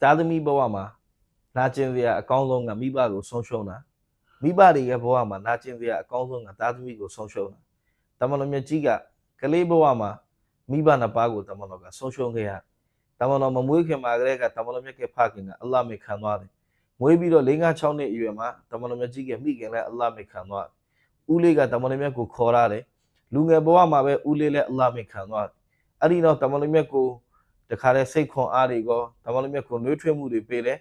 သားသမီးဘဝမှာနာကျင်စရာအကောင်းဆုံးကမိဘကိုဆုံးရှုံးတာမိဘတွေရဲ့ဘဝမှာနာကျင်စရာအကောင်းဆုံးကသားသမီးကိုဆုံးရှုံးတာတမန်တော်မြတ်ကြီးကကလေးဘဝမှာမိဘနှစ်ပါးကိုတမန်တော်ကဆုံးရှုံးခဲ့ရတမန်တော်မမွေးခင်မှာကလေးကတမန်တော်မြတ်ကဖခင်ကအလ္လာဟ်မိခံသွားတယ်မွေးပြီးတော့၄၅6နှစ်အရွယ်မှာတမန်တော်မြတ်ကြီးကမိခင်လည်းအလ္လာဟ်မိခံသွားဦးလေးကတမန်တော်မြတ်ကိုခေါ်ရတယ်လူငယ်ဘဝမှာပဲဦးလေးလည်းအလ္လာဟ်မိခံသွားအဲ့ဒီတော့တမန်တော်မြတ်ကို တခါလဲစိတ်ခွန်အားတွေကောတမန်တော်မြတ်ကိုနှွေးထွေးမှုတွေပေးတယ်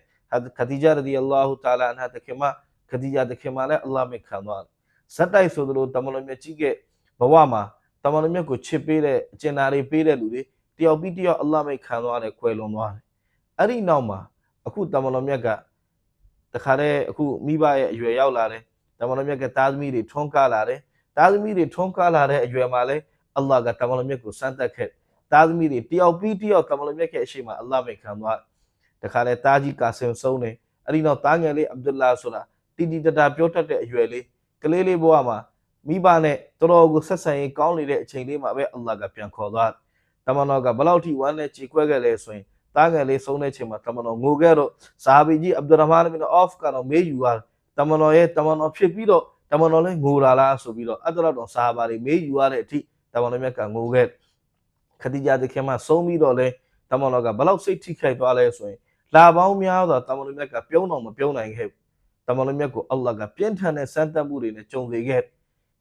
ခဒီဂျာရဒီအလ္လာဟူတာလာအန်ဟာတခင်မခဒီဂျာတခင်မလည်းအလ္လာဟ်မြတ်ခံသွားတယ်ဇက်တိုက်ဆိုသလိုတမန်တော်မြတ်ကြီးကဘဝမှာတမန်တော်မြတ်ကိုချစ်ပေးတဲ့အကျဉ်းသားတွေပေးတဲ့လူတွေတယောက်ပြီးတယောက်အလ္လာဟ်မြတ်ခံသွားတယ်ခွဲလွန်သွားတယ်အဲ့ဒီနောက်မှာအခုတမန်တော်မြတ်ကတခါလဲအခုမိဘရဲ့အရွယ်ရောက်လာတယ်တမန်တော်မြတ်ကတာသမီတွေထွန်းကားလာတယ်တာသမီတွေထွန်းကားလာတဲ့အရွယ်မှာလဲအလ္လာဟ်ကတမန်တော်မြတ်ကိုစမ်းသပ်ခဲ့ သားသမီးတွေတယောက်ပြီးတယောက်တမန်တော်မြတ်ရဲ့အရှိမအလ္လာဟ်မိတ်ခံသွားတခါလဲတာကြီးကာဆင်ဆုံးနေအဲ့ဒီနောက်တာငယ်လေးအဗ္ဒူလာဆိုတာတီတီတတာပြောတတ်တဲ့အရွယ်လေးကလေးလေးဘဝမှာမိဘနဲ့တော်တော်ကိုဆက်ဆံရေးကောင်းနေတဲ့အချိန်လေးမှာပဲအလ္လာဟ်ကပြန်ခေါ်သွားတမန်တော်ကဘလောက်ထိဝမ်းနဲ့ကြည်ခွဲခဲ့လဲဆိုရင်တာငယ်လေးဆုံးတဲ့အချိန်မှာတမန်တော်ငိုခဲ့တော့ဆာဟာဘီကြီးအဗ္ဒူရဟ်မာန်ဘင်အော့ဖ်ကတော့မေးယူသွားတမန်တော်ရဲ့တမန်တော်ဖြစ်ပြီးတော့တမန်တော်လည်းငိုလာလားဆိုပြီးတော့အဲ့တော့တော့ဆာဟာဘာတွေမေးယူရတဲ့အထိတမန်တော်မြတ်ကငိုခဲ့ ခတိဂျာတခင်မဆုံးပြီးတော့လဲတမန်တော်ကဘလောက်စိတ်ထိခိုက်သွားလဲဆိုရင်လာပေါင်းများစွာတမန်တော်မြတ်ကပြုံးတော်မပြုံးနိုင်ခဲ့ဘူးတမန်တော်မြတ်ကိုအလ္လာဟ်ကပြင်းထန်တဲ့စမ်းသပ်မှုတွေနဲ့ကြုံစေခဲ့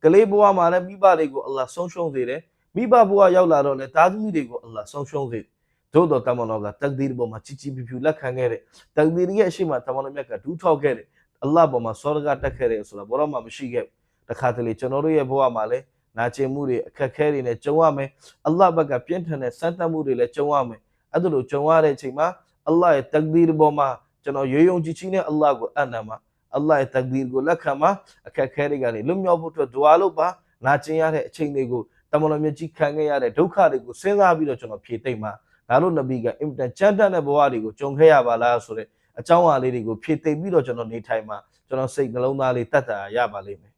ကလေးဘဝမှာလည်းမိဘတွေကိုအလ္လာဟ်ဆုံးရှုံးစေတယ်မိဘဘဝရောက်လာတော့လဲတာသမီတွေကိုအလ္လာဟ်ဆုံးရှုံးစေတယ်သို့တော်တမန်တော်ကတက်ဒီပေါ်မှာချီချီပြူပြူလက်ခံခဲ့တယ်တက်ဒီရဲ့အရှိမတမန်တော်မြတ်ကဒူးထောက်ခဲ့တယ်အလ္လာဟ်ပေါ်မှာစောရကတက်ခဲ့တယ်ဆိုတာဘောရမှာမရှိခဲ့ဘူးတခါတလေကျွန်တော်တို့ရဲ့ဘဝမှာလည်း နာကျင်မှုတွေအခက်အခဲတွေနဲ့ကြုံရမယ်အလ္လာဟ်ဘက်ကပြင်းထန်တဲ့စမ်းသပ်မှုတွေလည်းကြုံရမယ်အဲ့ဒါလိုကြုံရတဲ့အချိန်မှာအလ္လာဟ်ရဲ့တက်ဒီပေါ်မှာကျွန်တော်ရိုးရုံကြည်ချီနဲ့အလ္လာဟ်ကိုအံ့နံမှာအလ္လာဟ်ရဲ့တက်ဒီကိုလက်ခံမှာအခက်အခဲတွေကနေလွတ်မြောက်ဖို့အတွက်ဒွါလုပ်ပါနာကျင်ရတဲ့အချိန်တွေကိုတမန်တော်မြတ်ကြီးခံခဲ့ရတဲ့ဒုက္ခတွေကိုစဉ်းစားပြီးတော့ကျွန်တော်ဖြေသိမ့်မှာဒါလို့နဗီကအင်မတန်ကြမ်းတမ်းတဲ့ဘဝတွေကိုကြုံခဲ့ရပါလားဆိုတဲ့အကြောင်းအရာလေးတွေကိုဖြေသိမ့်ပြီးတော့ကျွန်တော်နေထိုင်မှာကျွန်တော်စိတ်နှလုံးသားလေးတတ်တာရပါလိမ့်မယ်